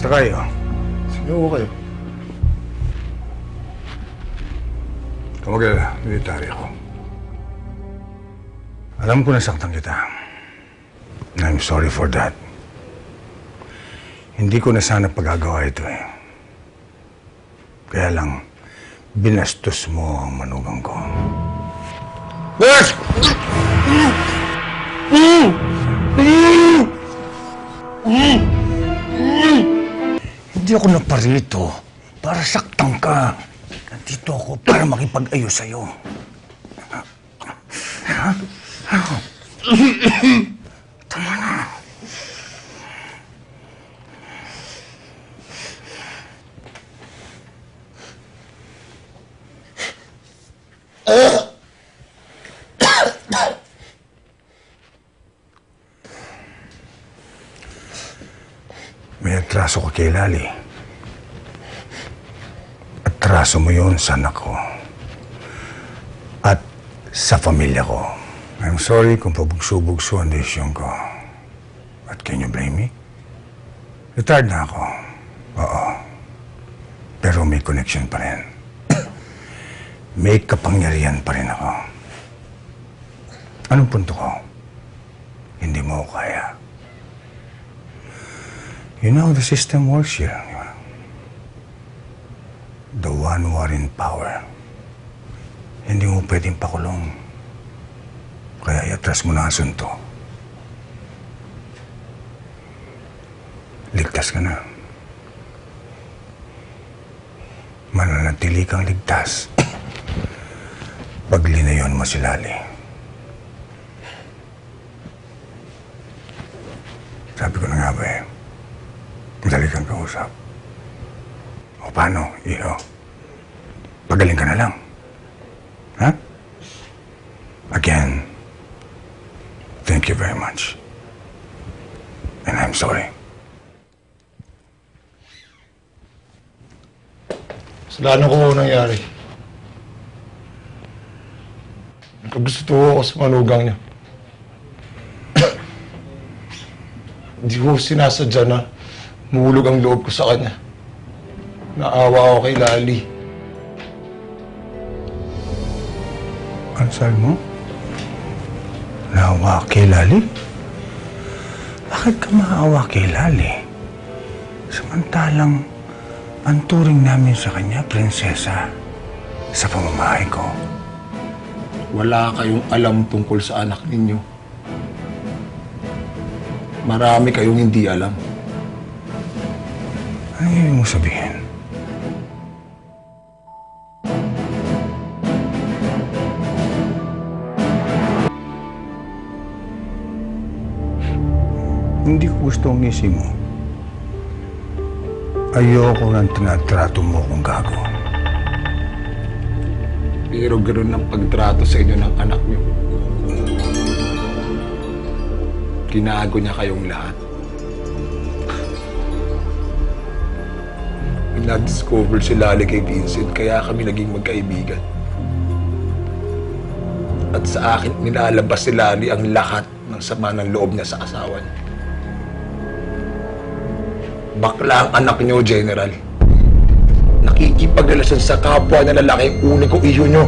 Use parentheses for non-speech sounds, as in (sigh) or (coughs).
Sakay, oh. Sige ho kayo. Tumagala, military ako. Alam ko nasaktan kita. And I'm sorry for that. Hindi ko na sana pagagawa ito eh. Kaya lang, binastos mo ang manugang ko. Hindi ako naparito para saktan ka. Nandito ako para makipag-ayos sa'yo. Tama na. May atraso ka kay Lali. Atraso mo yun sa anak ko. At sa pamilya ko. I'm sorry kung pabugso-bugso ang desisyon ko. But can you blame me? Retired na ako. Oo. Pero may connection pa rin. (clears throat) may kapangyarihan pa rin ako. Anong punto ko? Hindi mo kaya. You know, the system works here. One who are in power. Hindi mo pwedeng pakulong. Kaya iatras mo na asunto. Ligtas ka na. Mananatili kang ligtas. Pag linayon mo si Lali. Sabi ko na nga ba eh. Madali kang kausap. O paano, iho? Pagaling ka na lang. Ha? Again, thank you very much. And I'm sorry. Kasalanan ko nangyari. Nakagusto ako sa manugang niya. (coughs) Hindi ko sinasadya na mahulog ang loob ko sa kanya. Naawa ako kay Lali. Ano sabi mo? Naawa kay Lali? Bakit ka maawa kay Lali? Samantalang, ang turing namin sa kanya, prinsesa, sa pamamahay ko. Wala kayong alam tungkol sa anak ninyo. Marami kayong hindi alam. Ano ibig mo sabihin? Hindi ko gusto ang ngisi mo. Ayoko nang tinatrato mo kung gago. Pero ganoon ang pagtrato sa inyo ng anak niyo. Ginago niya kayong lahat. Na-discover si Lali kay Vincent, kaya kami naging magkaibigan. At sa akin, nilalabas si Lali ang lahat ng sama ng loob niya sa asawa niya. Bakla ang anak niyo, General nakikipagrelasyon sa kapwa na lalaki, uli ko iyo nyo.